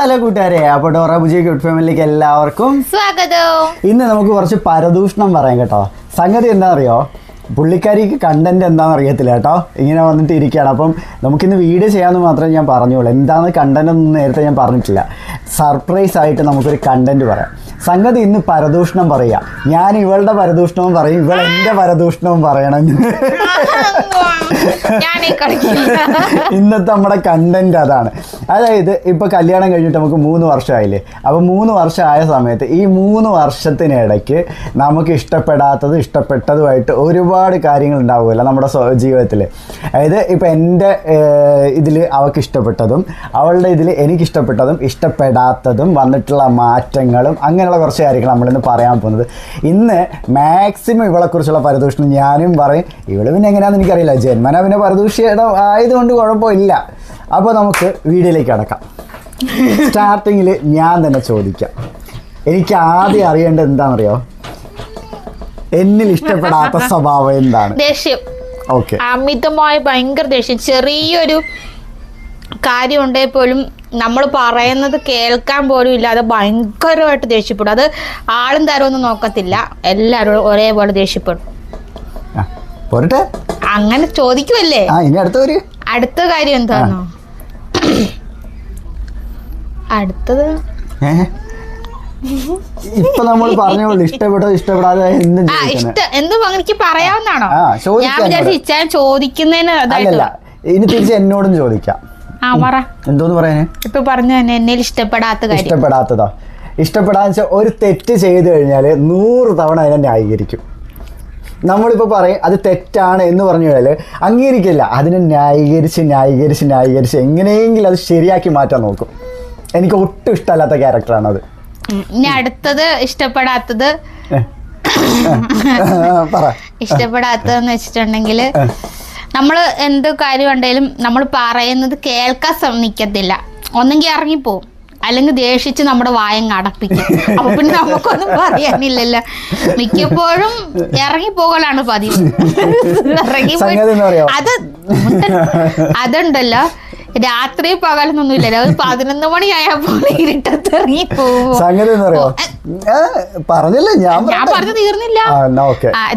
Hello കൂട്ടുകാരെ അപ്പോൾ Dora Bujji good ഫാമിലിക്ക് എല്ലാവർക്കും സ്വാഗതം. ഇന്ന് നമുക്ക് കുറച്ച് പരദൂഷണം പറയാം കേട്ടോ. സംഗതി എന്താ അറിയോ പുള്ളിക്കാരിക്ക് കണ്ടന്റ് എന്താണെന്ന് അറിയത്തില്ല കേട്ടോ. ഇങ്ങനെ വന്നിട്ട് ഇരിക്കുകയാണ്. അപ്പം നമുക്കിന്ന് വീഡിയോ ചെയ്യാമെന്ന് മാത്രമേ ഞാൻ പറഞ്ഞോളൂ എന്താണ് കണ്ടന്റ് ഒന്നും നേരത്തെ ഞാൻ പറഞ്ഞിട്ടില്ല. സർപ്രൈസ് ആയിട്ട് നമുക്കൊരു കണ്ടന്റ് പറയാം. സംഗതി ഇന്ന് പരദൂഷണം പറയാ. ഞാൻ ഇവളുടെ പരദൂഷണവും പറയും ഇവൾ എന്റെ പരദൂഷണവും പറയണം. ഇന്നത്തെ നമ്മുടെ കണ്ടന്റ് അതാണ്. അതായത് ഇപ്പൊ കല്യാണം കഴിഞ്ഞിട്ട് നമുക്ക് മൂന്ന് വർഷമായില്ലേ? അപ്പൊ മൂന്ന് വർഷം ആയ സമയത്ത് ഈ മൂന്ന് വർഷത്തിനിടയ്ക്ക് നമുക്ക് ഇഷ്ടപ്പെടാത്തത് ഇഷ്ടപ്പെട്ടതുമായിട്ട് ഒരുപാട് കാര്യങ്ങൾ ഉണ്ടാവുമല്ലോ നമ്മുടെ ജീവിതത്തിൽ അതായത് ഇപ്പൊ എന്റെ ഇതിൽ അവൾക്ക് ഇഷ്ടപ്പെട്ടതും അവളുടെ ഇതിൽ എനിക്ക് ഇഷ്ടപ്പെട്ടതും ഇഷ്ടപ്പെടാത്തതും വന്നിട്ടുള്ള മാറ്റങ്ങളും അങ്ങനെയുള്ള കുറച്ച് കാര്യങ്ങൾ നമ്മളിന്ന് പറയാൻ പോകുന്നത്. ഇന്ന് മാക്സിമം ഇവളെക്കുറിച്ചുള്ള പരദൂഷണം ഞാനും പറയും. ഇവൾ പിന്നെ എങ്ങനെയാണെന്ന് എനിക്കറിയില്ല. ജന്മന പിന്നെ പരദൂഷിയുടെ ആയതുകൊണ്ട് കുഴപ്പമില്ല. അപ്പോൾ നമുക്ക് വീഡിയോയിലേക്ക് അടക്കാം സ്റ്റാർട്ടിങ്ങിൽ ഞാൻ തന്നെ ചോദിക്കാം. എനിക്ക് ആദ്യം അറിയേണ്ടത് എന്താണെന്നറിയോ? എന്നിൽ ഇഷ്ടപ്പെടാത്ത സ്വഭാവം എന്താണ്? ദേഷ്യം. ഓക്കെ അമിതമായ ഭയങ്കര ദേഷ്യം. ചെറിയൊരു കാര്യം ഉണ്ടെങ്കിൽ പോലും നമ്മൾ പറയുന്നത് കേൾക്കാൻ പോലും ഇല്ലാതെ ഭയങ്കരമായിട്ട് ദേഷ്യപ്പെടും. അത് ആളും തരമൊന്നും നോക്കത്തില്ല. എല്ലാവരും ഒരേപോലെ ദേഷ്യപ്പെടും. പോരട്ടെ. അങ്ങനെ ചോദിക്കുമല്ലേ അടുത്ത കാര്യം എന്താണോ അടുത്തത്? ഇപ്പൊ നമ്മൾ പറഞ്ഞോളൂ ഇഷ്ടപ്പെട്ടോ ഇഷ്ടപ്പെടാതെ എന്തും എനിക്ക് ചോദിക്കാം ഞാൻ വിചാരിച്ചു ചോദിക്കുന്നതിന് അല്ലല്ല ഇനി തിരിച്ച് എന്നോടും ചോദിക്കാം. ആ പറ. എന്തോന്ന് പറയാന്? ഇപ്പൊ പറഞ്ഞു തന്നെ എന്നെ ഇഷ്ടപ്പെടാത്ത കാര്യം. ഇഷ്ടപ്പെടാത്തതാ. ഇഷ്ടപ്പെടാന്ന് വെച്ചാൽ ഒരു തെറ്റ് ചെയ്തു കഴിഞ്ഞാൽ നൂറ് തവണ അതിനെ ന്യായീകരിക്കും. നമ്മളിപ്പോൾ പറയും അത് തെറ്റാണ് എന്ന് പറഞ്ഞു കഴിഞ്ഞാൽ അംഗീകരിക്കില്ല. അതിനെ ന്യായീകരിച്ച് ന്യായീകരിച്ച് ന്യായീകരിച്ച് എങ്ങനെയെങ്കിലും അത് ശരിയാക്കി മാറ്റാൻ നോക്കും. എനിക്ക് ഒട്ടും ഇഷ്ടമല്ലാത്ത ക്യാരക്ടറാണ് അത്. ഇനി അടുത്തത് ഇഷ്ടപ്പെടാത്തത് പറ. ഇഷ്ടപ്പെടാത്തതെന്ന് വെച്ചിട്ടുണ്ടെങ്കിൽ നമ്മൾ എന്ത് കാര്യം ഉണ്ടെങ്കിലും നമ്മൾ പറയുന്നത് കേൾക്കാൻ ശ്രമിക്കത്തില്ല. ഒന്നെങ്കിൽ ഇറങ്ങിപ്പോവും. അല്ലെങ്കിൽ ദേഷിച്ച് നമ്മുടെ വായം അടപ്പിക്കും അപ്പൊ പിന്നെ നമുക്കൊന്നും പറയാനില്ലല്ലോ. മിക്കപ്പോഴും ഇറങ്ങിപ്പോകലാണ് പതിവ്. ഇറങ്ങി അത് അതുണ്ടല്ലോ രാത്രി പകലൊന്നും ഇല്ലല്ലോ ഒരു പതിനൊന്ന് മണിയായപ്പോൾ ഇരുട്ടത്ത് ഇറങ്ങി സംഗതി പറഞ്ഞില്ലേ ഞാൻ ഞാൻ പറഞ്ഞു തീർന്നില്ല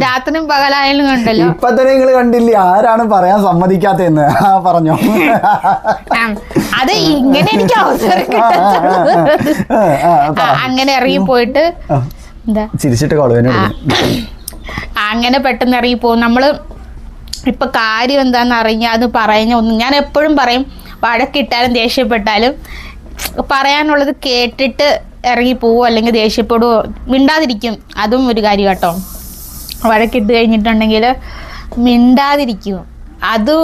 രാത്രിയും പകലായാലും കണ്ടല്ലോ ഇപ്പൊ തന്നെ നിങ്ങൾ കണ്ടില്ലേ ആരാണ് പറയാൻ സമ്മതിക്കാത്തെന്ന് ആ പറഞ്ഞോ അത് ഇങ്ങനെ എനിക്ക് അവസരം. അങ്ങനെ ഇറങ്ങി പോയിട്ട് എന്താ ചിരിച്ചിട്ട് അങ്ങനെ പെട്ടെന്ന് ഇറങ്ങി പോകും നമ്മൾ ഇപ്പൊ കാര്യം എന്താന്ന് അറിഞ്ഞാൽ അത് പറഞ്ഞ ഒന്നും ഞാൻ എപ്പോഴും പറയും വഴക്കിട്ടാലും ദേഷ്യപ്പെട്ടാലും പറയാനുള്ളത് കേട്ടിട്ട് ഇറങ്ങി പോവോ അല്ലെങ്കിൽ ദേഷ്യപ്പെടുവോ മിണ്ടാതിരിക്കും. അതും ഒരു കാര്യം കേട്ടോ. വഴക്കിട്ട് കഴിഞ്ഞിട്ടുണ്ടെങ്കിൽ മിണ്ടാതിരിക്കും. അത്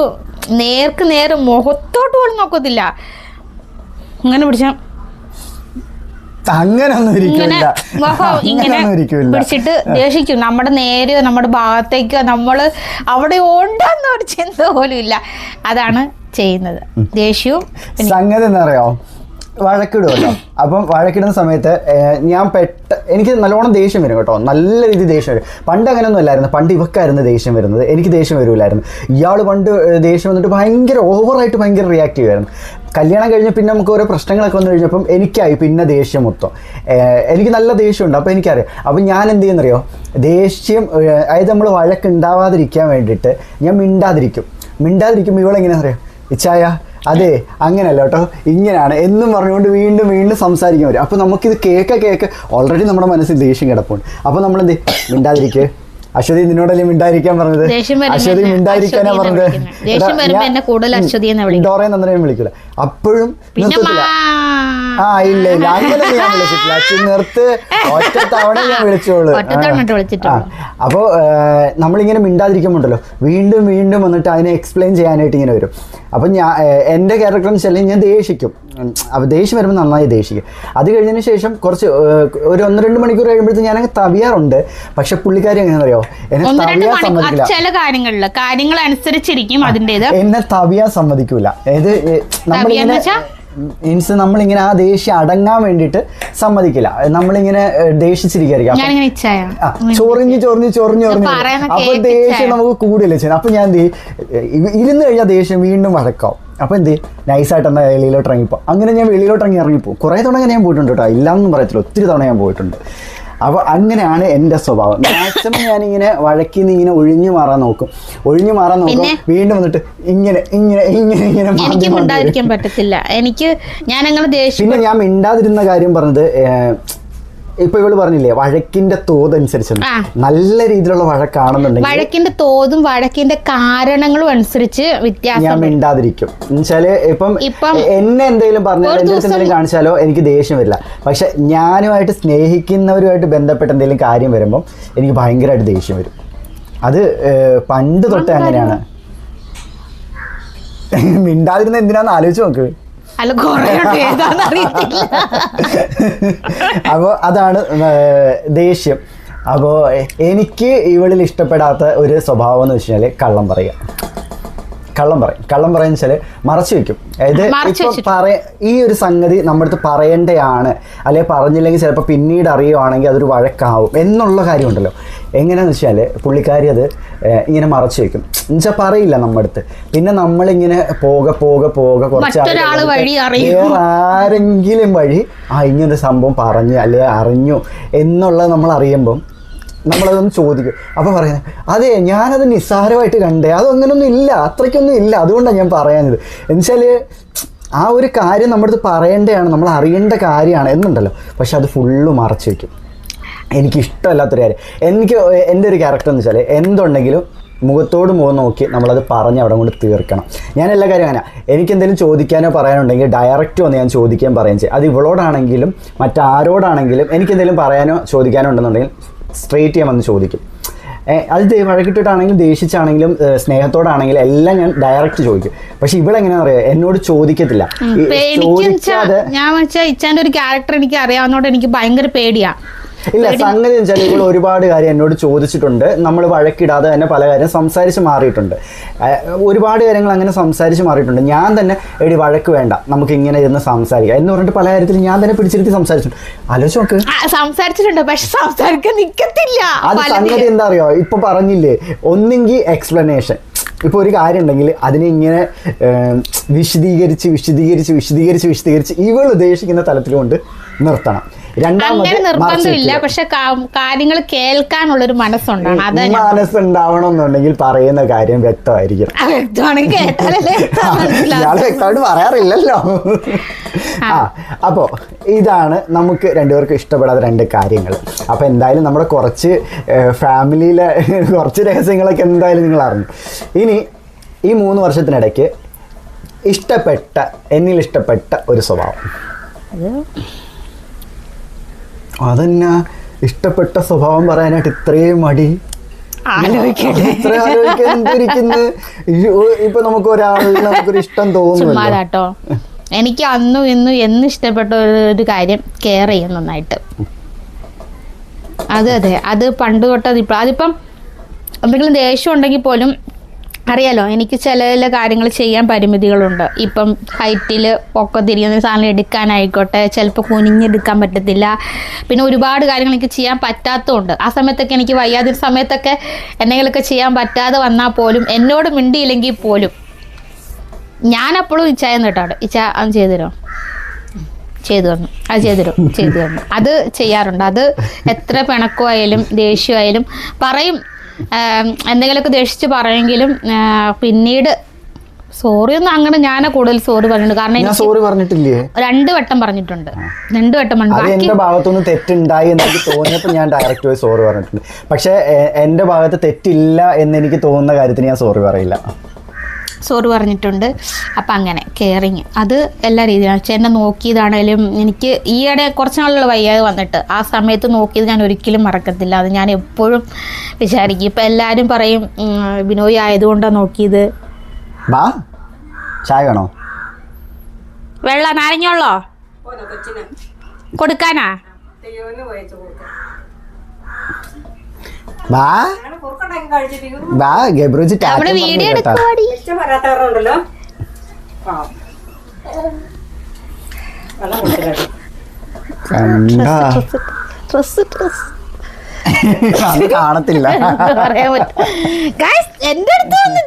നേർക്ക് നേർ മുഖത്തോട്ട് പോലും നോക്കത്തില്ല. അങ്ങനെ പിടിച്ചാൽ ഇങ്ങനെ പിടിച്ചിട്ട് ദേഷിക്കും നമ്മുടെ നേരെയോ നമ്മുടെ ഭാഗത്തേക്കോ നമ്മൾ അവിടെ ഉണ്ടെന്ന് ഒരു ചിന്ത പോലും ഇല്ല. അതാണ് ചെയ്യുന്നത്. ദേഷ്യവും സംഗതി എന്നറിയോ വഴക്കിടുമല്ലോ അപ്പം വഴക്കിടുന്ന സമയത്ത് ഞാൻ പെട്ട എനിക്ക് നല്ലോണം ദേഷ്യം വരും കേട്ടോ. നല്ല രീതിയിൽ ദേഷ്യം വരും. പണ്ട് അങ്ങനെയൊന്നും അല്ലായിരുന്നു. പണ്ട് ഇവക്കായിരുന്നു ദേഷ്യം വരുന്നത്. എനിക്ക് ദേഷ്യം വരില്ലായിരുന്നു ഇയാൾ പണ്ട് ദേഷ്യം വന്നിട്ട് ഭയങ്കര ഓവറായിട്ട് ഭയങ്കര റിയാക്റ്റീവ് ആയിരുന്നു കല്യാണം കഴിഞ്ഞ പിന്നെ നമുക്ക് ഓരോ പ്രശ്നങ്ങളൊക്കെ വന്നു കഴിഞ്ഞപ്പം എനിക്കായി പിന്നെ ദേഷ്യം മൊത്തം. എനിക്ക് നല്ല ദേഷ്യമുണ്ട്. അപ്പോൾ എനിക്കറിയാം. അപ്പം ഞാൻ എന്ത് ചെയ്യുന്നറിയോ? ദേഷ്യം അതായത് നമ്മൾ വഴക്കുണ്ടാവാതിരിക്കാൻ വേണ്ടിയിട്ട് ഞാൻ മിണ്ടാതിരിക്കും. മിണ്ടാതിരിക്കുമ്പോൾ ഇവളെങ്ങനെയാണെന്നറിയാം അറിയാം? ഇച്ചായ അതെ അങ്ങനെയല്ല കേട്ടോ. ഇങ്ങനെയാണ്. എന്നും പറഞ്ഞുകൊണ്ട് വീണ്ടും വീണ്ടും സംസാരിക്കാൻ വരും അപ്പോൾ നമുക്കിത് കേക്ക കേക്ക് ഓൾറെഡി നമ്മുടെ മനസ്സിൽ ദേഷ്യം കിടപ്പുണ്ട്. അപ്പോൾ നമ്മളെന്ത് മിണ്ടാതിരിക്കേ. അശ്വതി നിന്നോടല്ലേ മിണ്ടായിരിക്കാൻ പറഞ്ഞത്? അശ്വതി മിണ്ടായിരിക്കാനാ പറഞ്ഞത്. ഡോറെ നന്ദനെ വിളിക്കില്ല. അപ്പോഴും നിർത്തത്തില്ല ആ ഇല്ല ഇല്ല. അങ്ങനെ ഞാൻ വിളിച്ചിട്ടില്ല. അച്ഛൻ നിർത്ത് ഒറ്റ തവണ ഞാൻ വിളിച്ചോളൂ. അപ്പോൾ നമ്മളിങ്ങനെ മിണ്ടാതിരിക്കുമ്പോണ്ടല്ലോ. വീണ്ടും വീണ്ടും വന്നിട്ട് അതിനെ എക്സ്പ്ലെയിൻ ചെയ്യാനായിട്ട് ഇങ്ങനെ വരും. അപ്പം ഞാൻ എന്റെ എന്റെ ക്യാരക്ടർ എന്ന് വെച്ചാൽ ഞാൻ ദേഷിക്കും. ദേഷ്യം വരുമ്പോൾ നന്നായി ദേഷ്യിക്കും അത് കഴിഞ്ഞതിന് ശേഷം കുറച്ച് ഒരു ഒന്ന് രണ്ട് മണിക്കൂർ കഴിയുമ്പോഴത്തേക്ക് ഞാനങ്ങ് തവിയാറുണ്ട്. പക്ഷെ പുള്ളിക്കാരി എങ്ങനെയാണെന്നറിയോ? എന്നെ തവിയാ തവിയാൻ സമ്മതിക്കില്ല. ചില കാര്യങ്ങളിൽ കാര്യങ്ങൾ അനുസരിച്ചിരിക്കും അതിന്റെത് എന്നെ തവിയാ സമ്മതിക്കൂല. ഏത് നമ്മളിങ്ങനെ? മീൻസ് നമ്മളിങ്ങനെ ആ ദേഷ്യം അടങ്ങാൻ വേണ്ടിയിട്ട് സമ്മതിക്കില്ല. നമ്മളിങ്ങനെ ആ, ചൊറിഞ്ഞ് ചൊറിഞ്ഞ് ചൊറിഞ്ഞ് ചൊറിഞ്ഞ്. അപ്പൊ ദേഷ്യം നമുക്ക് കൂടുതൽ ചെയ്യുന്നത് അപ്പൊ ഞാൻ ഇരുന്ന് കഴിഞ്ഞാൽ ദേഷ്യം വീണ്ടും വഴക്കാവും. അപ്പോൾ എന്ത്? നൈസായിട്ട് എന്നാൽ വെളിയിലോട്ട് ഇറങ്ങിപ്പോൾ അങ്ങനെ ഞാൻ വെളിയിലോട്ട് ഇറങ്ങി ഇറങ്ങിപ്പോൾ കുറേ തവണ അങ്ങനെ ഞാൻ പോയിട്ടുണ്ട് കേട്ടോ. ഇല്ലാന്നും പറയത്തില്ല. ഒത്തിരി തവണ ഞാൻ പോയിട്ടുണ്ട്. അപ്പോൾ അങ്ങനെയാണ് എന്റെ സ്വഭാവം. മാക്സിമം ഞാനിങ്ങനെ വഴക്കിൽ നിന്ന് ഇങ്ങനെ ഒഴിഞ്ഞു മാറാൻ നോക്കും. ഒഴിഞ്ഞു മാറാൻ നോക്കും. വീണ്ടും വന്നിട്ട് ഇങ്ങനെ ഇങ്ങനെ ഇങ്ങനെ ഇങ്ങനെ എനിക്ക് മിണ്ടാതിരിക്കാൻ പറ്റത്തില്ല. എനിക്ക് ഞാൻ അങ്ങനെ പിന്നെ ഞാൻ മിണ്ടാതിരുന്ന കാര്യം പറഞ്ഞത് ഇപ്പൊ ഇവൾ പറഞ്ഞില്ലേ വഴക്കിന്റെ തോത് അനുസരിച്ച് നല്ല രീതിയിലുള്ള വഴക്കാണെന്നുണ്ടെങ്കിൽ വഴക്കിന്റെ തോതും വഴക്കിന്റെ കാരണങ്ങളും അനുസരിച്ച് ഞാൻ വ്യത്യാസം മിണ്ടാതിരിക്കും. എന്നുവെച്ചാൽ ഇപ്പം ഇപ്പം എന്നെ എന്തെങ്കിലും ദിവസം എന്തെങ്കിലും കാണിച്ചാലോ എനിക്ക് ദേഷ്യം വരില്ല. പക്ഷെ ഞാനുമായിട്ട് സ്നേഹിക്കുന്നവരുമായിട്ട് ബന്ധപ്പെട്ട എന്തെങ്കിലും കാര്യം വരുമ്പോൾ എനിക്ക് ഭയങ്കരമായിട്ട് ദേഷ്യം വരും. അത് പണ്ട് തൊട്ടേ അങ്ങനെയാണ്. മിണ്ടാതിരുന്ന എന്തിനാന്ന് ആലോചിച്ച് നോക്ക്. അല്ല കുറെ അതാണ് ദേഷ്യം. അപ്പോൾ എനിക്ക് ഇവളിൽ ഇഷ്ടപ്പെടാത്ത ഒരു സ്വഭാവം എന്ന് വെച്ച് കഴിഞ്ഞാൽ കള്ളം പറയുക കള്ളം പറയും. കള്ളം പറയുന്ന വെച്ചാൽ മറച്ചു വെക്കും. അതായത് ഇപ്പം പറയ ഈ ഒരു സംഗതി നമ്മുടെ അടുത്ത് പറയേണ്ടതാണ്. അല്ലെ പറഞ്ഞില്ലെങ്കിൽ ചിലപ്പോൾ പിന്നീട് അറിയുവാണെങ്കിൽ അതൊരു വഴക്കാവും എന്നുള്ള കാര്യമുണ്ടല്ലോ. എങ്ങനെയാന്ന് വെച്ചാൽ പുള്ളിക്കാരി അത് ഇങ്ങനെ മറച്ചു വെക്കും. എന്നുവെച്ചാൽ പറയില്ല നമ്മുടെ അടുത്ത് പിന്നെ നമ്മളിങ്ങനെ പോകെ പോകെ പോകെ കുറച്ച്. വേറെ ആരെങ്കിലും വഴി ആ ഇങ്ങനൊരു സംഭവം പറഞ്ഞു അല്ലെ അറിഞ്ഞു എന്നുള്ളത് നമ്മൾ അറിയുമ്പം നമ്മളതൊന്ന് ചോദിക്കും. അപ്പോൾ പറയുന്നത് അതെ ഞാനത് നിസ്സാരമായിട്ട് കണ്ടേ. അതങ്ങനൊന്നും ഇല്ല. അത്രയ്ക്കൊന്നും ഇല്ല. അതുകൊണ്ടാണ് ഞാൻ പറയാനത് എന്നുവെച്ചാൽ ആ ഒരു കാര്യം നമ്മുടെ അടുത്ത് പറയേണ്ടതാണ്. നമ്മൾ അറിയേണ്ട കാര്യമാണ്. എന്നുണ്ടല്ലോ. പക്ഷെ അത് ഫുള്ള് മറച്ചു വയ്ക്കും എനിക്കിഷ്ടമല്ലാത്തൊരു കാര്യം. എനിക്ക് എന്റെ ഒരു ക്യാരക്ടർ എന്ന് വെച്ചാൽ എന്തുണ്ടെങ്കിലും മുഖത്തോട് മുഖം നോക്കി നമ്മളത് പറഞ്ഞ് അവിടെ കൊണ്ട് തീർക്കണം. ഞാൻ എല്ലാ കാര്യം അങ്ങനെ. എനിക്ക് എന്തെങ്കിലും ചോദിക്കാനോ പറയാനുണ്ടെങ്കിൽ ഡയറക്റ്റ് വന്ന് ഞാൻ ചോദിക്കാൻ പറയുകയും ചെയ്യും. അത് ഇവളോടാണെങ്കിലും മറ്റാരോടാണെങ്കിലും എനിക്ക് എന്തെങ്കിലും പറയാനോ ചോദിക്കാനോ ഉണ്ടെന്നുണ്ടെങ്കിൽ സ്ട്രെയിറ്റ് ഞാൻ വന്ന് ചോദിക്കും. അത് വഴക്കിട്ടിട്ടാണെങ്കിലും ദേഷിച്ചാണെങ്കിലും സ്നേഹത്തോടാണെങ്കിലും എല്ലാം ഞാൻ ഡയറക്റ്റ് ചോദിക്കും. പക്ഷെ ഇവിടെ എങ്ങനെയാ പറയാ എന്നോട് ചോദിക്കത്തില്ല. ചോദിക്കാതെ ഞാൻ വെച്ചാൽ ഇച്ചാന്റെ ഒരു ക്യാരക്ടർ എനിക്ക് അറിയാവുന്നതുകൊണ്ട് എനിക്ക് ഭയങ്കര പേടിയാ. ഇല്ല സംഗതി വെച്ചാൽ ഇവൾ ഒരുപാട് കാര്യം എന്നോട് ചോദിച്ചിട്ടുണ്ട്. നമ്മൾ വഴക്കിടാതെ തന്നെ പല കാര്യം സംസാരിച്ച് മാറിയിട്ടുണ്ട്. ഒരുപാട് കാര്യങ്ങൾ അങ്ങനെ സംസാരിച്ച് മാറിയിട്ടുണ്ട്. ഞാൻ തന്നെ എടി വഴക്ക് വേണ്ട. നമുക്ക് ഇങ്ങനെ ഇരുന്ന് സംസാരിക്കാം എന്ന് പറഞ്ഞിട്ട് പല കാര്യത്തിൽ ഞാൻ തന്നെ പിടിച്ചിരുത്തി സംസാരിച്ചിട്ടുണ്ട് ആലോചിച്ച് നോക്ക്. സംസാരിച്ചിട്ടുണ്ട്. പക്ഷെ സംസാരിക്കാൻ നിൽക്കത്തില്ല അത് സംഗതി എന്താ അറിയോ ഇപ്പൊ പറഞ്ഞില്ലേ ഒന്നെങ്കിൽ എക്സ്പ്ലനേഷൻ ഇപ്പൊ ഒരു കാര്യം ഉണ്ടെങ്കിൽ അതിനെ ഇങ്ങനെ വിശദീകരിച്ച് വിശദീകരിച്ച് വിശദീകരിച്ച് വിശദീകരിച്ച് ഇവൾ ഉദ്ദേശിക്കുന്ന തലത്തിൽ കൊണ്ട് നിർത്തണം. രണ്ടാമത് നിർബന്ധമില്ല. പക്ഷെ കാര്യങ്ങൾ മനസ്സുണ്ടാണ്. അതാ ഞാൻ മനസ്സുണ്ടാവണമെന്നുണ്ടെങ്കിൽ പറയുന്ന കാര്യം വ്യക്തമായിരിക്കും വ്യക്തമായിട്ട് പറയാറില്ലല്ലോ. ആ. അപ്പോൾ ഇതാണ് നമുക്ക് രണ്ടുപേർക്കും ഇഷ്ടപ്പെടാത്ത രണ്ട് കാര്യങ്ങൾ. അപ്പോൾ എന്തായാലും നമ്മുടെ കുറച്ച് ഫാമിലിയിലെ കുറച്ച് രഹസ്യങ്ങളൊക്കെ എന്തായാലും നിങ്ങൾ അറിഞ്ഞു. ഇനി ഈ മൂന്ന് വർഷത്തിനിടയ്ക്ക് ഇഷ്ടപ്പെട്ട എന്നിൽ ഇഷ്ടപ്പെട്ട ഒരു സ്വഭാവം. അതെന്നാ ഇഷ്ടപ്പെട്ട സ്വഭാവം പറയാനായിട്ട് ഇത്രയും മടി. ഇപ്പൊ നമുക്ക് ഒരാളിൽ നമുക്കൊരു ഇഷ്ടം തോന്നുന്നു എനിക്ക് അന്നും ഇന്നും എന്ന് ഇഷ്ടപ്പെട്ട ഒരു ഒരു കാര്യം കെയർ ചെയ്യും നന്നായിട്ട്. അതെ അതെ. അത് പണ്ട് തൊട്ടത് ഇപ്പം അതിപ്പം എന്തെങ്കിലും ദേഷ്യം ഉണ്ടെങ്കിൽ പോലും അറിയാലോ എനിക്ക് ചില ചില കാര്യങ്ങൾ ചെയ്യാൻ പരിമിതികളുണ്ട്. ഇപ്പം ഹൈറ്റിൽ ഒക്കെ തിരിയുന്ന സാധനം എടുക്കാനായിക്കോട്ടെ ചിലപ്പോൾ കുനിഞ്ഞെടുക്കാൻ പറ്റത്തില്ല. പിന്നെ ഒരുപാട് കാര്യങ്ങൾ എനിക്ക് ചെയ്യാൻ പറ്റാത്തതുണ്ട്. ആ സമയത്തൊക്കെ എനിക്ക് വയ്യാതെ സമയത്തൊക്കെ എന്തെങ്കിലുമൊക്കെ ചെയ്യാൻ പറ്റാതെ വന്നാൽ പോലും എന്നോട് മിണ്ടിയില്ലെങ്കിൽ പോലും ഞാനപ്പോഴും ഇച്ചായ കേട്ടോ ഇച്ച അത് ചെയ്തു തരുമോ? ചെയ്തു തന്നു. അത് ചെയ്തു തരും. ചെയ്തു തന്നു. അത് ചെയ്യാറുണ്ട്. അത് എത്ര പിണക്കമായാലും ദേഷ്യമായാലും പറയും. എന്തെങ്കിലുമൊക്കെ ദേഷിച്ച് പറയുമെങ്കിലും പിന്നീട് സോറി ഒന്നും അങ്ങനെ ഞാൻ കൂടുതൽ സോറി പറഞ്ഞിട്ടുണ്ട് കാരണം ഞാൻ സോറി പറഞ്ഞിട്ടില്ലേ? രണ്ട് വട്ടം പറഞ്ഞിട്ടുണ്ട്. രണ്ട് വട്ടം പറഞ്ഞു. എന്റെ ഭാഗത്തൊന്നും തെറ്റുണ്ടായി എന്ന് എനിക്ക് തോന്നിയപ്പോൾ ഞാൻ ഡയറക്റ്റ് പോയി സോറി പറഞ്ഞിട്ടുണ്ട്. പക്ഷെ എന്റെ ഭാഗത്ത് തെറ്റില്ല എന്ന് എനിക്ക് തോന്നുന്ന കാര്യത്തിന് ഞാൻ സോറി പറയില്ല. സോറി പറഞ്ഞിട്ടുണ്ട്. അപ്പം അങ്ങനെ കെയറിങ് അത് എല്ലാ രീതിയിലാണ് പക്ഷേ എന്നെ നോക്കിയതാണേലും എനിക്ക് ഈയിടെ കുറച്ച് നാളുകൾ വയ്യാതെ വന്നിട്ട് ആ സമയത്ത് നോക്കിയത് ഞാൻ ഒരിക്കലും മറക്കത്തില്ല. അത് ഞാൻ എപ്പോഴും വിചാരിക്കും. ഇപ്പം എല്ലാവരും പറയും ബിനോയ് ആയതുകൊണ്ടാണ് നോക്കിയത്. ബാ ചായ വേണോ? വെള്ളം നാരങ്ങുള്ളോ കൊടുക്കാനാ? ബാ. ഗബ്രുജി നമ്മുടെ വീഡിയോ എടുക്കുവാടി. വരാത്തവരുണ്ടല്ലോ. ഡ്രസ് ഡ്രസ് അത് കാണത്തില്ല. എന്റെ എന്റെ അടുത്ത് വന്ന്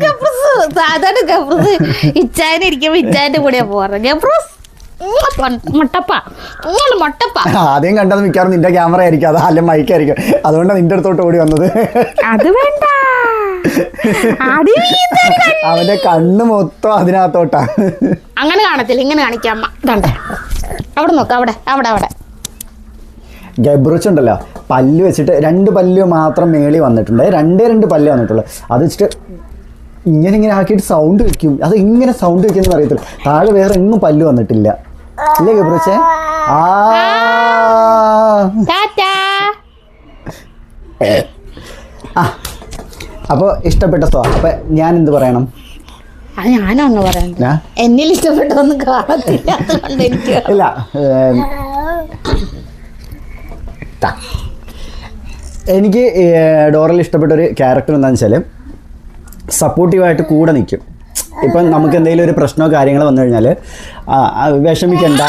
സാധാരണ ഗബ്രൂസ് ഇച്ചായനെ ഇരിക്കുമ്പോ ഇച്ചാന്റെ കൂടെയാ പോവാറ്. ഗബ്രൂസ് മുട്ടപ്പ മുട്ടപ്പ. ആദ്യം കണ്ടത് മിക്കവാറും നിന്റെ ക്യാമറ ആയിരിക്കും അത് അല്ല മൈക്കായിരിക്കും അതുകൊണ്ടാണ് നിന്റെ അടുത്തോട്ട് ഓടി വന്നത്. അത് വേണ്ട. അവന്റെ കണ്ണ് മൊത്തം അതിനകത്തോട്ടാ. അങ്ങനെ കാണത്തില്ല ഇങ്ങനെ കാണിക്കാം. അമ്മ കണ്ടേ അവിടെ നോക്ക് അവിടെ അവിടെ അവിടെ. ഗബ്രുച്ച് ഉണ്ടല്ലോ പല്ല് വെച്ചിട്ട് രണ്ട് പല്ല് മാത്രം മേളി വന്നിട്ടുണ്ട്. രണ്ടേ രണ്ട് പല്ല് വന്നിട്ടുള്ളൂ. അത് വെച്ചിട്ട് ഇങ്ങനെ ഇങ്ങനെ ആക്കിയിട്ട് സൗണ്ട് വെക്കും. അത് ഇങ്ങനെ സൗണ്ട് വെക്കുന്ന അറിയത്തില്ല. താഴെ വേറെ എങ്ങും പല്ല് വന്നിട്ടില്ല. ഇല്ലേ ഗബ്രുച്ചേ ആ. ആ അപ്പോൾ ഇഷ്ടപ്പെട്ട സോ അപ്പൊ ഞാൻ എന്ത് പറയണം ഞാനൊന്ന് പറയുന്നത് എന്നിൽ ഇഷ്ടപ്പെട്ടൊന്നും കാണത്തില്ല. എനിക്ക് ഇല്ല എനിക്ക് ഏർ, ഇഷ്ടപ്പെട്ട ഒരു ക്യാരക്ടർ എന്താണെന്ന് വെച്ചാൽ സപ്പോർട്ടീവായിട്ട് കൂടെ നിൽക്കും ഇപ്പം നമുക്ക് എന്തെങ്കിലും ഒരു പ്രശ്നമോ കാര്യങ്ങളോ വന്നു കഴിഞ്ഞാൽ വിഷമിക്കണ്ട.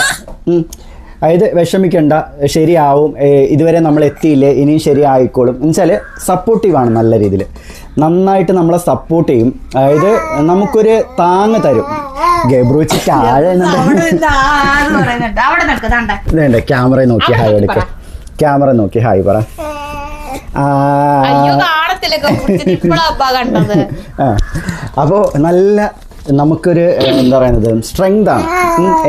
അതായത് വിഷമിക്കണ്ട ശരിയാവും ഇതുവരെ നമ്മൾ എത്തിയില്ലേ ഇനിയും ശരിയായിക്കോളും. എന്ന് വെച്ചാൽ സപ്പോർട്ടീവാണ് നല്ല രീതിയിൽ നന്നായിട്ട് നമ്മളെ സപ്പോർട്ട് ചെയ്യും. അതായത് നമുക്കൊരു താങ്ങ് തരും. ഗബ്രൂച്ച് താഴെ. ക്യാമറ നോക്കി ഹായ് എടുക്ക. ക്യാമറ നോക്കി ഹായ് പറ. ആ. അയ്യോ. അപ്പോൾ നല്ല നമുക്കൊരു എന്താ പറയുന്നത് സ്ട്രെങ്ത് ആണ്.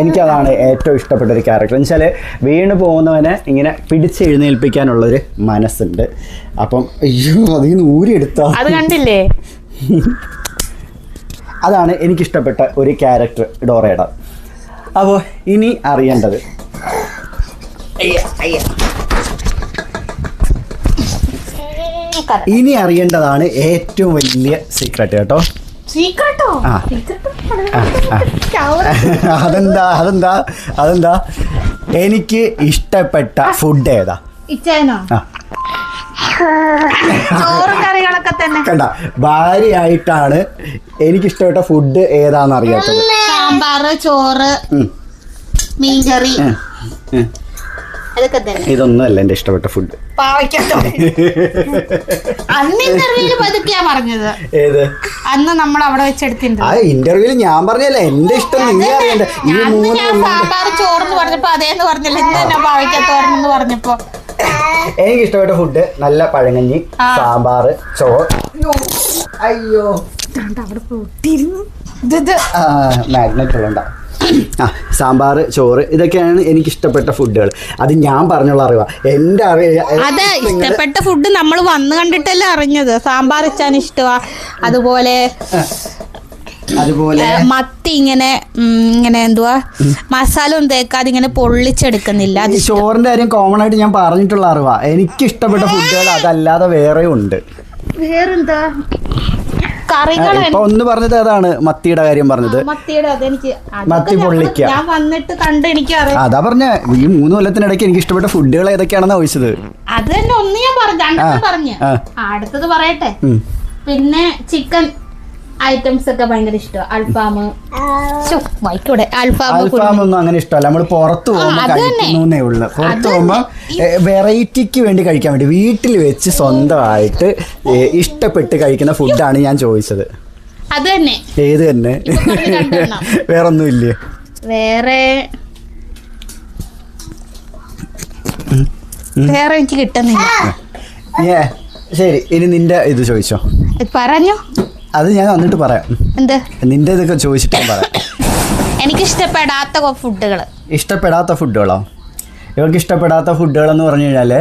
എനിക്കതാണ് ഏറ്റവും ഇഷ്ടപ്പെട്ട ഒരു ക്യാരക്ടർ എന്ന് വെച്ചാൽ വീണ് പോകുന്നവനെ ഇങ്ങനെ പിടിച്ചെഴുന്നേൽപ്പിക്കാനുള്ളൊരു മനസ്സുണ്ട്. അപ്പം അയ്യോ അതിൽ നിന്ന് ഊരിയെടുത്തോ അത് കണ്ടില്ലേ? അതാണ് എനിക്കിഷ്ടപ്പെട്ട ഒരു ക്യാരക്ടർ ഡോറയുടെ. അപ്പോൾ ഇനി അറിയേണ്ടത്. ഇനി അറിയേണ്ടതാണ് ഏറ്റവും വലിയ സീക്രട്ട് കേട്ടോ. സീക്രട്ടോ. അതെന്താ അതെന്താ അതെന്താ? എനിക്ക് ഇഷ്ടപ്പെട്ട ഫുഡ് ഏതാ? കണ്ട ഭാര്യയായിട്ടാണ് എനിക്ക് ഇഷ്ടപ്പെട്ട ഫുഡ് ഏതാന്ന് അറിയാത്തത്. സാമ്പാറ് ചോറ്. മീൻകറി. അതൊക്കെ തന്നെ. ഇതൊന്നുമല്ല എന്റെ ഇഷ്ടപ്പെട്ട ഫുഡ് അന്ന് ഇന്റർവ്യൂൽ പതുക്കെയാ പറഞ്ഞത്. ഏത്? അന്ന് നമ്മൾ അവിടെ വെച്ചെടുത്തിട്ടുണ്ട്. ആ ഇന്റർവ്യൂൽ ഞാൻ പറഞ്ഞല്ല എന്റെ ഇഷ്ടം നീ അറിയണ്ട. ഈ അന്ന് മൂന്ന് ഞാൻ സാമ്പാർ ചോറെന്ന് പറഞ്ഞപ്പോ അതേന്ന് പറഞ്ഞില്ല. ഇന്ന് തന്നെ പാവയ്ക്കത്തോരെന്ന് പറഞ്ഞപ്പോ. എനിക്ക് ഇഷ്ടപ്പെട്ട ഫുഡ് നല്ല പഴങ്ങഞ്ഞി സാമ്പാർ ചോറ്. അയ്യോ. ഇത് മാഗ്നറ്റ് ഉള്ളണ്ട ആ സാമ്പാർ ചോറ് ഇതൊക്കെയാണ് എനിക്ക് ഇഷ്ടപ്പെട്ട ഫുഡുകൾ. അത് ഞാൻ പറഞ്ഞുള്ള അറിവാ. എന്റെ അറിവ് അതെ ഇഷ്ടപ്പെട്ട ഫുഡ് നമ്മൾ വന്ന് കണ്ടിട്ടല്ലേ അറിഞ്ഞത്. സാമ്പാർ വെച്ചാൻ ഇഷ്ടമാ അതുപോലെ അതുപോലെ മത്തി ഇങ്ങനെ ഇങ്ങനെ എന്തുവാ? മസാല ഒന്നും തേക്കാതെ ഇങ്ങനെ പൊള്ളിച്ചെടുക്കുന്നില്ല. ചോറിന്റെ കാര്യം കോമൺ ആയിട്ട് ഞാൻ പറഞ്ഞിട്ടുള്ള അറിവാ. എനിക്ക് ഇഷ്ടപ്പെട്ട ഫുഡുകൾ അതല്ലാതെ വേറെ ഉണ്ട്. വേറെന്താ? കറികൾ ഇപ്പൊ ഒന്ന് പറഞ്ഞത് അതാണ് മത്തിയുടെ കാര്യം പറഞ്ഞത്. മത്തിയുടെ അതെനിക്ക് അതൊക്കെ മത്തി പൊള്ളിക്ക. ഞാൻ വന്നിട്ട് കണ്ട് എനിക്ക് അറിയാം അതാ പറഞ്ഞ ഈ മൂന്ന് കൊല്ലത്തിനിടയ്ക്ക് എനിക്ക് ഇഷ്ടപ്പെട്ട ഫുഡുകൾ ഏതൊക്കെയാണെന്ന് ചോദിച്ചത്? അത് തന്നെ ഒന്ന് ഞാൻ പറഞ്ഞു രണ്ടെണ്ണം പറഞ്ഞു. അടുത്തത് പറയട്ടെ. പിന്നെ ചിക്കൻ ഐറ്റംസ് ഒക്കെ ഭയങ്കര ഇഷ്ടമാണ് അൽഫാം വൈക്കൂടെ. അൽഫാം അൽഫാം ഒന്നും അങ്ങനെ ഇഷ്ടമല്ല. നമ്മൾ പുറത്ത് പോകുമ്പോൾ പുറത്തു പോകുമ്പോ കഴിക്കുന്നേ ഉള്ളു. പുറത്ത് പോകുമ്പോൾ വെറൈറ്റിക്ക് വേണ്ടി കഴിക്കാൻ വേണ്ടി വീട്ടിൽ വെച്ച് സ്വന്തമായിട്ട് ഇഷ്ടപ്പെട്ട് കഴിക്കുന്ന ഫുഡാണ് ഞാൻ ചോദിച്ചത്. അത് തന്നെ. ഏത് തന്നെ? വേറെ ഒന്നും വേറൊന്നും ഇല്ലേ വേറെ വേറെ എനിക്ക് കിട്ടുന്നില്ല. ശരി. ഇനി നിന്റെ ഇത് ചോദിച്ചോ. പറഞ്ഞു. അത് ഞാൻ വന്നിട്ട് പറയാം. എന്ത്? നിന്റെ ഇതൊക്കെ ചോദിച്ചിട്ട് ഞാൻ പറയാം. എനിക്ക് ഇഷ്ടപ്പെടാത്ത ഫുഡുകൾ ഇഷ്ടപ്പെടാത്ത ഫുഡുകളോ? ഇവർക്ക് ഇഷ്ടപ്പെടാത്ത ഫുഡുകൾ എന്ന് പറഞ്ഞു കഴിഞ്ഞാൽ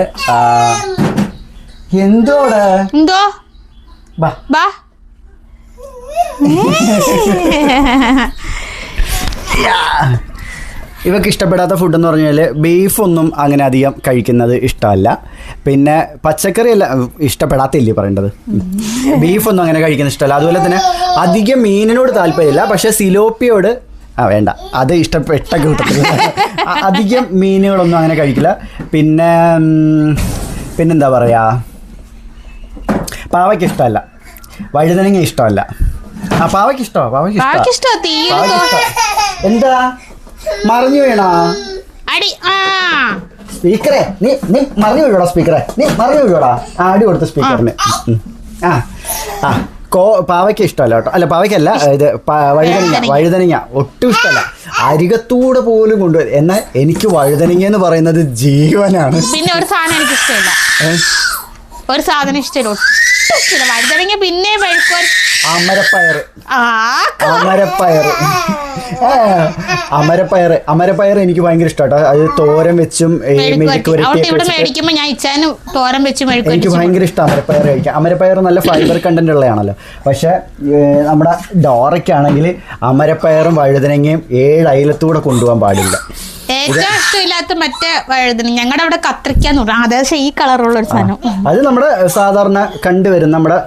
എന്തോടെ? എന്തോ? ബാ. ബാ. ഇവർക്ക് ഇഷ്ടപ്പെടാത്ത ഫുഡ് എന്ന് പറഞ്ഞാൽ ബീഫൊന്നും അങ്ങനെ അധികം കഴിക്കുന്നത് ഇഷ്ടമല്ല. പിന്നെ പച്ചക്കറി അല്ല ഇഷ്ടപ്പെടാത്തില്ലേ പറയേണ്ടത്? ബീഫൊന്നും അങ്ങനെ കഴിക്കുന്നത് ഇഷ്ടമല്ല. അതുപോലെ തന്നെ അധികം മീനിനോട് താല്പര്യമില്ല പക്ഷെ സിലോപ്പിയോട് ആ വേണ്ട. അത് ഇഷ്ടപ്പെട്ട കൂട്ടത്തിൽ അധികം മീനുകളൊന്നും അങ്ങനെ കഴിക്കില്ല. പിന്നെ പിന്നെന്താ പറയുക പാവയ്ക്ക് ഇഷ്ടമല്ല. വഴുതനങ്ങ ഇഷ്ടമല്ല. ആ പാവയ്ക്ക് ഇഷ്ടമാണ് പാവയ്ക്ക് ഇഷ്ടമാണ് എന്താ? മറിഞ്ഞു വീണാ? അടി ആ. സ്പീക്കറെ നീ നീ മറിഞ്ഞു വീഴോടാ സ്പീക്കറെ? നീ മറിഞ്ഞു വീഴോടാ ആ അടി കൊടുത്ത സ്പീക്കറിന്. ആ. ആ. കോ പാവയ്ക്ക ഇഷ്ടമല്ല കേട്ടോ. അല്ല പാവയ്ക്കല്ല ഇത് വഴുതനങ്ങ വഴുതനങ്ങ. ഒട്ടും ഇഷ്ടമല്ല. അരികത്തൂടെ പോലും കൊണ്ടുവരും എന്നാൽ എനിക്ക് വഴുതനങ്ങ എന്ന് പറയുന്നത് ജീവനാണ്. പിന്നെ ഒരു സാധനം എനിക്ക് ഇഷ്ടമില്ല ഒരു സാധനം ഇഷ്ടമില്ല. ഒട്ടും ഇഷ്ടമില്ല. വഴുതനങ്ങ പിന്നെ മെഴുക്കുവര അമരപ്പയർ. അമരപ്പയർ. അമരപ്പയർ. അമരപ്പയർ എനിക്ക് ഭയങ്കര ഇഷ്ടമാട്ടോ അത് തോരൻ വെച്ചും എനിക്ക് ഭയങ്കര ഇഷ്ടം അമരപ്പയർ കഴിക്കാം അമരപ്പയർ നല്ല ഫൈബർ കണ്ടന്റ് ഉള്ളതാണല്ലോ. പക്ഷെ നമ്മുടെ ഡോറയ്ക്കാണെങ്കിൽ അമരപ്പയറും വഴുതനങ്ങയും ഏഴ് അയലത്തൂടെ കൊണ്ടുപോകാൻ പാടില്ല. ഏറ്റവും ഇഷ്ടമില്ലാത്ത മറ്റേ വഴുതന ഞങ്ങളുടെ അവിടെ കത്രിക്കാന്ന് പറഞ്ഞു അതായത് ഈ കളറുള്ള ഒരു സാധനം. അത് നമ്മുടെ സാധാരണ കണ്ടുവരുന്ന നമ്മുടെ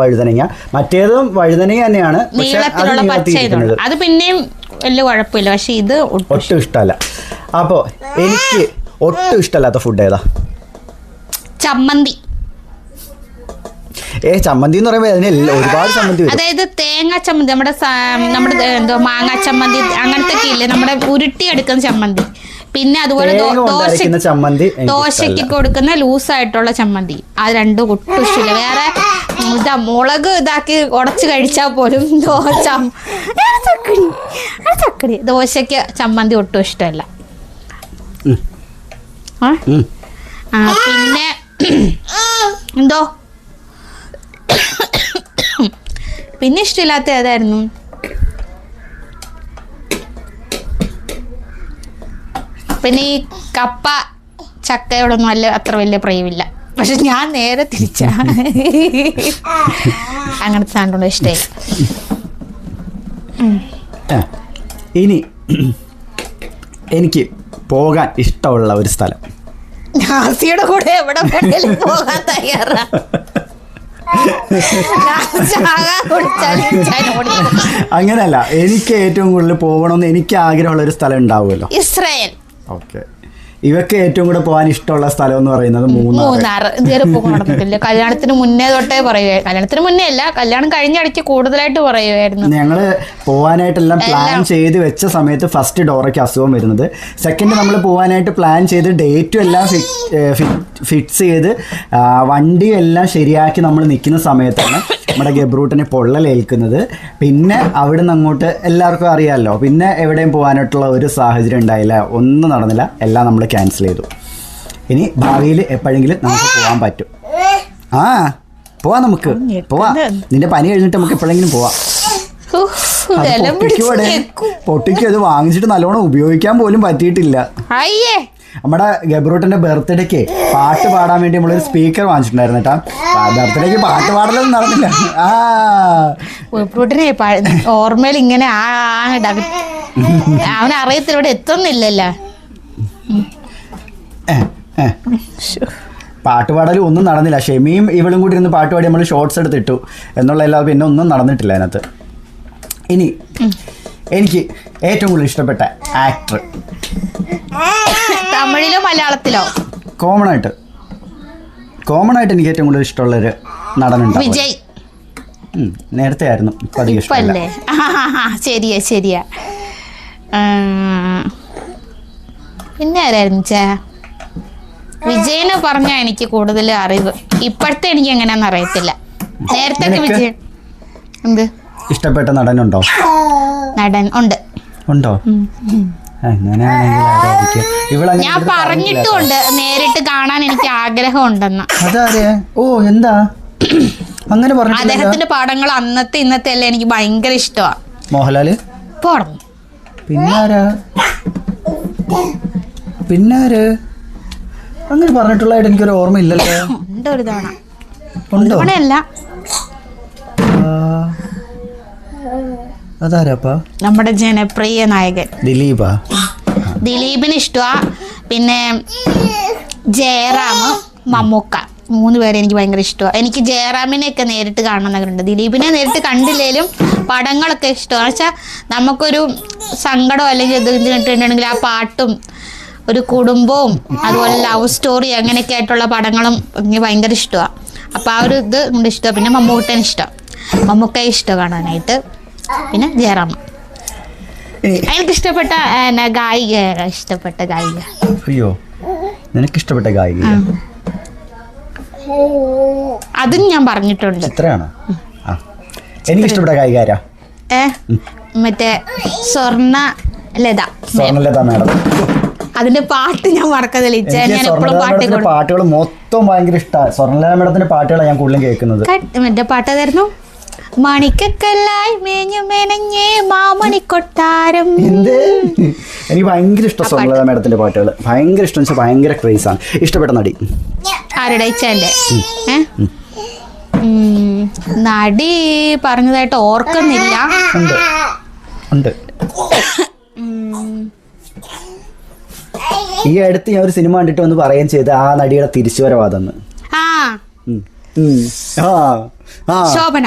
വഴുതനങ്ങ. മറ്റേതും വഴുതനങ്ങ തന്നെയാണ് നീളത്തിലുള്ള പച്ച അത് പിന്നെയും വലിയ കുഴപ്പമില്ല പക്ഷെ ഇത് ഒട്ടും ഒട്ടും ഇഷ്ടമല്ല. അപ്പോൾ എനിക്ക് ഒട്ടും ഇഷ്ടമല്ലാത്ത ഫുഡ് ഏതാ? ചമ്മന്തി. ഏ ചമ്മന്തി എന്ന് പറയുമ്പോൾ അതിന് ഒരുപാട് ചമ്മന്തി വരും. അതായത് തേങ്ങ ചമ്മന്തി നമ്മുടെ നമ്മുടെ എന്തോ മാങ്ങ ചമ്മന്തി അങ്ങനത്തെ ഒക്കെ ഇല്ലേ? നമ്മുടെ ഉരുട്ടി എടുക്കുന്ന ചമ്മന്തി. പിന്നെ അതുപോലെ ചമ്മന്തി ദോശയ്ക്ക് കൊടുക്കുന്ന ലൂസ് ആയിട്ടുള്ള ചമ്മന്തി. അത് രണ്ടും ഒട്ടും ഇഷ്ടമില്ല. വേറെ ഇതാ മുളക് ഇതാക്കി ഉടച്ച് കഴിച്ചാൽ പോലും ദോശ ചക്കടി ആ ചക്കടി. ദോശയ്ക്ക് ചമ്മന്തി ഒട്ടും ഇഷ്ടമല്ല. ആ പിന്നെ എന്തോ? പിന്നെ ഇഷ്ടമില്ലാത്ത ഏതായിരുന്നു? പിന്നെ ഈ കപ്പ ചക്കയോടൊന്നും അല്ല അത്ര വലിയ പ്രിയമില്ല. പക്ഷെ ഞാൻ നേരെ തിരിച്ച. അങ്ങനത്തെ സാധനങ്ങളും ഇഷ്ടമില്ല ഇനി എനിക്ക് പോകാൻ ഇഷ്ടമുള്ള ഒരു സ്ഥലം. നാസിയുടെ കൂടെ എവിടെ പോകാൻ തയ്യാറാ. അങ്ങനെയല്ല എനിക്ക് ഏറ്റവും കൂടുതൽ പോകണമെന്ന് എനിക്ക് ആഗ്രഹമുള്ള ഒരു സ്ഥലം ഉണ്ടാവുമല്ലോ. ഇസ്രായേൽ. ഓക്കെ. ഇവക്ക് ഏറ്റവും കൂടെ പോകാൻ ഇഷ്ടമുള്ള സ്ഥലം എന്ന് പറയുന്നത് മൂന്നാർ. ഇതുവരെ പോകാൻ നടന്നിട്ടില്ല. കല്യാണത്തിന് മുന്നേ തൊട്ടേ പറയുക കല്യാണത്തിന് മുന്നേ അല്ല കല്യാണം കഴിഞ്ഞ ഇടയ്ക്ക് കൂടുതലായിട്ട് പറയുമായിരുന്നു ഞങ്ങൾ പോവാനായിട്ടെല്ലാം പ്ലാൻ. ചെയ്ത് വെച്ച സമയത്ത് ഫസ്റ്റ് ഡോറയ്ക്ക് അസുഖം വരുന്നത്. സെക്കൻഡ് നമ്മൾ പോവാനായിട്ട് പ്ലാൻ ചെയ്ത് ഡേറ്റും എല്ലാം ഫിക്സ് ചെയ്ത് വണ്ടി വണ്ടിയും എല്ലാം ശരിയാക്കി നമ്മൾ നിൽക്കുന്ന സമയത്താണ് നമ്മുടെ ഗബ്രൂട്ടിനെ പൊള്ളലേൽക്കുന്നത് പിന്നെ അവിടെ നിന്ന് അങ്ങോട്ട് എല്ലാവർക്കും അറിയാമല്ലോ പിന്നെ എവിടെയും പോകാനായിട്ടുള്ള ഒരു സാഹചര്യം ഉണ്ടായില്ല ഒന്നും നടന്നില്ല എല്ലാം നമ്മൾ ക്യാൻസൽ ചെയ്തു. ഇനി ഭാവിയിൽ എപ്പോഴെങ്കിലും നമുക്ക് പോകാൻ പറ്റും. ആ പോവാ നമുക്ക് പോവാ. നിന്റെ പനി കഴിഞ്ഞിട്ട് നമുക്ക് എപ്പോഴെങ്കിലും പോവാം. പൊട്ടിക്കോടെ. പൊട്ടിക്കും അത് വാങ്ങിച്ചിട്ട് നല്ലോണം ഉപയോഗിക്കാൻ പോലും പറ്റിയിട്ടില്ല. അയ്യേ. നമ്മുടെ ഗബ്രൂട്ടിന്റെ ബർത്ത്ഡേക്ക് പാട്ട് പാടാൻ വേണ്ടി നമ്മളൊരു സ്പീക്കർ വാങ്ങിച്ചിട്ടുണ്ടായിരുന്നു കേട്ടാ ബർത്ത്ഡേക്ക് പാട്ട് പാടലൊന്നും നടന്നില്ല. ആ. ഉൾപ്രൂട്ടിനെ ഓർമ്മയിൽ ഇങ്ങനെ ആ അവൻ അറിയത്തില്ല ഇവിടെ എത്തുന്നില്ലല്ലോ. ഏ, ഏ. പാട്ട് പാടലും ഒന്നും നടന്നില്ല. ഷെമിയും ഇവളും കൂടി ഇരുന്ന് പാട്ട് പാടി നമ്മൾ ഷോർട്സ് എടുത്തിട്ടു. എന്നുള്ള എല്ലാ പിന്നെ ഒന്നും നടന്നിട്ടില്ല അതിനകത്ത്. ഇനി എനിക്ക് ഏറ്റവും കൂടുതൽ ഇഷ്ടപ്പെട്ട ആക്ടർ. തമിഴിലോ മലയാളത്തിലോ? കോമൺ ആയിട്ട് കോമൺ ആയിട്ട് എനിക്ക് ഏറ്റവും കൂടുതൽ ഇഷ്ടമുള്ള ഒരു നടനുണ്ട് വിജയ്. നേരത്തെ ആയിരുന്നു. ഇപ്പം അധികം ഇഷ്ടമല്ല. ശരിയാ ശരിയാ. പിന്നെ ആരായിരുന്നു ചേ? വിജയന് പറഞ്ഞ എനിക്ക് കൂടുതൽ അറിവ്. ഇപ്പോഴത്തെ എനിക്ക് എങ്ങനെയാന്ന് അറിയത്തില്ല. നേരത്തെ? വിജയൻ എന്ത്? ഇഷ്ടപ്പെട്ട നടനുണ്ടോ? നടൻ ഉണ്ട്. ഉണ്ടോ? ഞാൻ പറഞ്ഞിട്ടുണ്ട് നേരിട്ട് കാണാൻ എനിക്ക് ആഗ്രഹം ഉണ്ടെന്ന് ഓ എന്താ? അങ്ങനെ പറഞ്ഞു അദ്ദേഹത്തിന്റെ പടങ്ങൾ അന്നത്തെ ഇന്നത്തെ എല്ലാം എനിക്ക് ഭയങ്കര ഇഷ്ടമാണ് മോഹൻലാൽ? പോണം പിന്നാരാ? പിന്നാര്? അങ്ങനെ പറഞ്ഞിട്ടുള്ളതായിട്ട് എനിക്കൊരു ഓർമ്മയില്ലല്ലോ. ഉണ്ട്? ഒരു തവണ ഉണ്ടോ. അതാരാപ്പാ? നമ്മുടെ ജനപ്രിയ നായകൻ. ദിലീപാ? ദിലീപിന് ഇഷ്ടമാ പിന്നെ ജയറാം മമ്മൂക്ക. മൂന്ന് പേരെ എനിക്ക് ഭയങ്കര ഇഷ്ടമാണ് എനിക്ക് ജയറാമിനെയൊക്കെ നേരിട്ട് കാണണമെന്നുണ്ട് ദിലീപിനെ നേരിട്ട് കണ്ടില്ലേലും പടങ്ങളൊക്കെ ഇഷ്ടമാണ് വെച്ചാൽ നമുക്കൊരു സങ്കടം അല്ലെങ്കിൽ എന്തെങ്കിലും ഇതിട്ടുണ്ടെങ്കിൽ ആ പാട്ടും ഒരു കുടുംബവും അതുപോലെ ലവ് സ്റ്റോറി അങ്ങനെയൊക്കെ ആയിട്ടുള്ള പടങ്ങളും എനിക്ക് ഭയങ്കര ഇഷ്ടമാണ് അപ്പോൾ ആ ഒരു ഇത് കൊണ്ട് ഇഷ്ടമാണ് പിന്നെ മമ്മൂട്ടൻ ഇഷ്ടം. മമ്മൂക്കയെ ഇഷ്ടം കാണാനായിട്ട്. പിന്നെ ജയറാം. എനിക്ക് ഇഷ്ടപ്പെട്ട ഗായിക ഇഷ്ടപ്പെട്ട ഗായിക. അയ്യോ നിനക്ക് ഇഷ്ടപ്പെട്ട ഗായിക അതും ഞാൻ പറഞ്ഞിട്ടുണ്ട്. ചിത്രയാണോ എനിക്ക് ഇഷ്ടപ്പെട്ട കൈകാര ഏ? മറ്റേ സ്വർണ ലത. സ്വർണലത മാഡം. അതിന്റെ പാട്ട് ഞാൻ മറക്കത്തില്ല ഇച്ച ഞാൻ എപ്പോഴും പാട്ട് പാട്ടുകൾ മൊത്തം ഭയങ്കര ഇഷ്ടമാണ് സ്വർണലത മാഡത്തിന്റെ പാട്ടുകളാണ് ഞാൻ കൂടുതലും കേൾക്കുന്നത്. മറ്റേ പാട്ട് മണിക്കക്കല്ലായി മേഞ്ഞു മെനഞ്ഞേ മാമണി കൊട്ടാരം. എന്ത്? എനിക്ക് ഭയങ്കര ഇഷ്ടം സ്വർണലത മേഡത്തിന്റെ പാട്ടുകൾ ഭയങ്കര ഇഷ്ടം വെച്ചാൽ ഭയങ്കര ക്രേസ് ആണ് ഇഷ്ടപ്പെട്ട നടി. ആരുടെ? ഇച്ചന്റെ നടി പറഞ്ഞതായിട്ട് ഓർക്കുന്നില്ല. ഉണ്ട്. ഉണ്ട്. ഈ അടുത്ത് ഞാൻ ഒരു സിനിമ കണ്ടിട്ട് വന്ന് പറയുകയും ചെയ്ത് ആ നടിയുടെ തിരിച്ചുവരവാദം ആ. ഉം. ഉം. ആ. ആ. ശോഭന.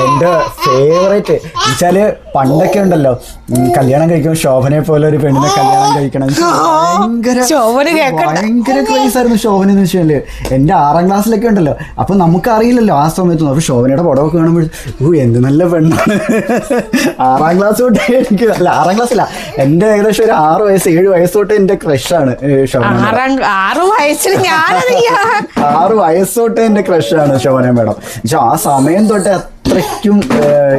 എന്റെ ഫേവറേറ്റ് വെച്ചാൽ പണ്ടൊക്കെ ഉണ്ടല്ലോ കല്യാണം കഴിക്കുമ്പോൾ ശോഭനയെ പോലെ ഒരു പെണ്ണിനെ കല്യാണം കഴിക്കണം. ഭയങ്കര ശോഭന. ഭയങ്കര ക്രേസ് ആയിരുന്നു ശോഭന എന്ന് വെച്ചാൽ. എന്റെ ആറാം ക്ലാസ്സിലൊക്കെ ഉണ്ടല്ലോ അപ്പൊ നമുക്കറിയില്ലല്ലോ ആ സമയത്ത്. അപ്പൊ ശോഭനയുടെ പടമൊക്കെ കാണുമ്പോൾ ഓ എന്ത് നല്ല പെണ്ണാണ്. ആറാം ക്ലാസ് തൊട്ടേ എനിക്ക് അല്ല ആറാം ക്ലാസ്സില്ല എന്റെ ഏകദേശം ഒരു ആറ് വയസ്സ് ഏഴ് വയസ്സ് തൊട്ട് എന്റെ ക്രഷാണ് ശോഭന. ആറാം വയസ്സിൽ ഞാനറിയാ ആറ് വയസ്സ് തൊട്ട് എന്റെ ക്രഷാണ് ശോഭന മേഡം. പക്ഷെ ആ സമയം തൊട്ട് അത്രയ്ക്കും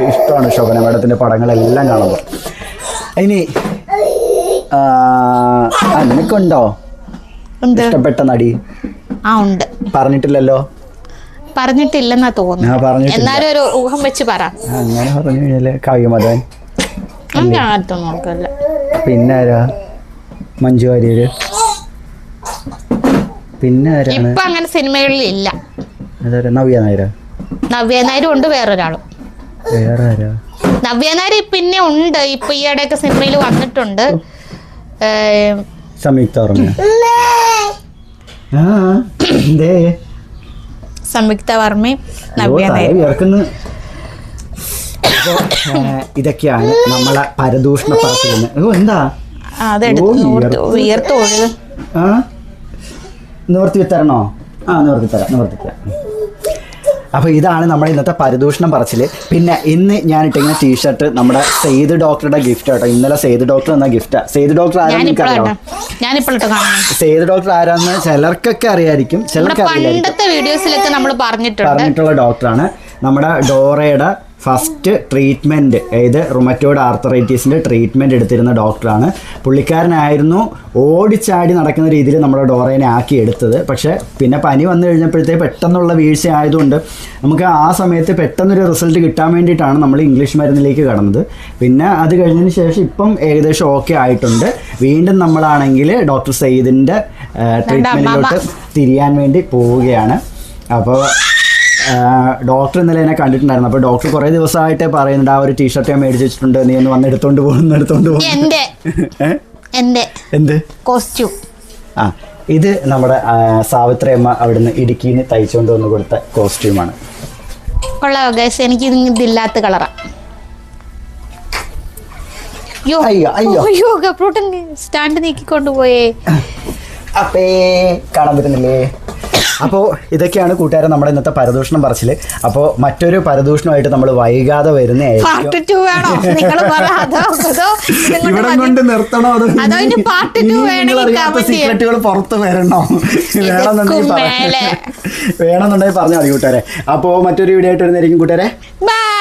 ഇഷ്ടമാണ് ശോഭന മേഡത്തിന്റെ പടങ്ങളെല്ലാം കാണുമ്പോൾ. ഇനി നിനക്കുണ്ടോ? ഇഷ്ടപ്പെട്ട നടി? ആ ഉണ്ട്. പറഞ്ഞിട്ടില്ലല്ലോ? പറഞ്ഞിട്ടില്ലെന്നാ തോന്നുന്നു. എന്നാലും ഒരു ഊഹം വെച്ച് പറ. അങ്ങനെ പറഞ്ഞു കഴിഞ്ഞാൽ കാവ്യമതൻ പിന്നെ ആരാ മഞ്ജു വാര്യര്. പിന്നെ ആരാണ് ഇപ്പൊ അങ്ങനെ സിനിമകളിൽ ഇല്ല അതാരാ? നവ്യ നായര? നവ്യ നായരും ഉണ്ട് വേറൊരാളും. വേറെ ആരാ നവ്യ നായർ പിന്നെ ഉണ്ട്. ഇപ്പൊ ഈ ഇടയൊക്കെ സിനിമയിൽ വന്നിട്ടുണ്ട്. സംയുക്ത സംയുക്ത വർമ്മയും ഓ, നവ്യ തല നായർ വിയർക്കുന്നു. ഇതൊക്കെയാണ് നമ്മളെ പരദൂഷണ പറച്ചിലെന്ന് എന്താ? വിയർത്ത്. നിവർത്തി തരണോ ആ നിവർത്തി തരാം നിവർത്തി തരാം അപ്പോൾ ഇതാണ് നമ്മുടെ ഇന്നത്തെ പരിദൂഷണം പറച്ചിൽ പിന്നെ ഇന്ന് ഞാൻ ഇട്ടിങ്ങനെ ടീഷർട്ട് നമ്മുടെ സെയ്ദ് ഡോക്ടറുടെ ഗിഫ്റ്റ് കേട്ടോ ഇന്നലെ സെയ്ദ് ഡോക്ടർ എന്ന ഗിഫ്റ്റാ സെയ്ദ് ഡോക്ടർ ആരാന്ന് എനിക്കറിയാം? സെയ്ദ് ഡോക്ടർ ആരാന്ന് ചിലർക്കൊക്കെ അറിയായിരിക്കും. ചിലർക്ക് അറിയില്ല വീഡിയോസിലൊക്കെ നമ്മൾ പറഞ്ഞിട്ടുണ്ട്. പറഞ്ഞിട്ടുള്ള ഡോക്ടറാണ്. നമ്മുടെ ഡോറയുടെ ഫസ്റ്റ് ട്രീറ്റ്മെന്റ് ഏത് റുമറ്റോയിഡ് ആർത്തറൈറ്റീസിന്റെ ട്രീറ്റ്മെന്റ് എടുത്തിരുന്ന ഡോക്ടറാണ്. പുള്ളിക്കാരനായിരുന്നു ഓടിച്ചാടി നടക്കുന്ന രീതിയിൽ നമ്മുടെ ഡോറേനെ ആക്കി എടുത്തത്. പക്ഷേ പിന്നെ പനി വന്നു കഴിഞ്ഞപ്പോഴത്തേക്ക് പെട്ടെന്നുള്ള വീഴ്ച ആയതുകൊണ്ട് നമുക്ക് ആ സമയത്ത് പെട്ടെന്നൊരു റിസൾട്ട് കിട്ടാൻ വേണ്ടിയിട്ടാണ് നമ്മൾ ഇംഗ്ലീഷ് മരുന്നിലേക്ക് കടന്നത്. പിന്നെ അത് കഴിഞ്ഞതിന് ശേഷം ഇപ്പം ഏകദേശം ഓക്കെ ആയിട്ടുണ്ട്. വീണ്ടും നമ്മളാണെങ്കിൽ ഡോക്ടർ സയ്യിദിന്റെ ട്രീറ്റ്മെന്റിലോട്ട് തിരിയാൻ വേണ്ടി പോവുകയാണ്. അപ്പോൾ ഡോക്ടർ ഇന്നലെ എന്നെ കണ്ടിട്ടുണ്ടായിരുന്നു. അപ്പോൾ ഡോക്ടർ കുറേ ദിവസമായിട്ട് പറയുന്നുണ്ട് ആ ഒരു ടീഷർട്ട് ഞാൻ മേടിച്ച് വെച്ചിട്ടുണ്ട് നീ ഒന്ന് വന്ന് എടുത്തോണ്ട് പോകുന്നു എടുത്തോണ്ട് പോകുന്നു എന്ത്? കോസ്റ്റ്യൂം. ആ ഇത് നമ്മുടെ സാവിത്രി അമ്മ അവിടുന്ന് ഇടുക്കിയിൽ നിന്ന് തയ്ച്ചുകൊണ്ട് വന്ന് കൊടുത്ത കോസ്റ്റ്യൂമാണ്. കൊള്ളാം ഗൈസ് എനിക്ക് ഇത് ഇതില്ലാത്ത കളറാ. അയ്യോ അയ്യോ, അയ്യോ. ഗപ്രൂട്ടൻ സ്റ്റാൻഡ് നീക്കിക്കൊണ്ട് പോയേ. അപ്പേ കാണാൻ പറ്റുന്നില്ലേ? അപ്പോൾ ഇതൊക്കെയാണ് കൂട്ടുകാരെ നമ്മുടെ ഇന്നത്തെ പരദൂഷണം പറച്ചിൽ. അപ്പോൾ മറ്റൊരു പരദൂഷണമായിട്ട് നമ്മൾ വൈകാതെ വരുന്നതായിരിക്കും. സീക്രട്ടുകൾ പുറത്ത് വരണോ? വേണമെന്നുണ്ടെങ്കിൽ. വേണമെന്നുണ്ടെങ്കിൽ പറഞ്ഞാൽ മതി കൂട്ടുകാരെ. അപ്പോൾ മറ്റൊരു വീഡിയോ ആയിട്ട് വരുന്നതായിരിക്കും കൂട്ടുകാരെ. ബൈ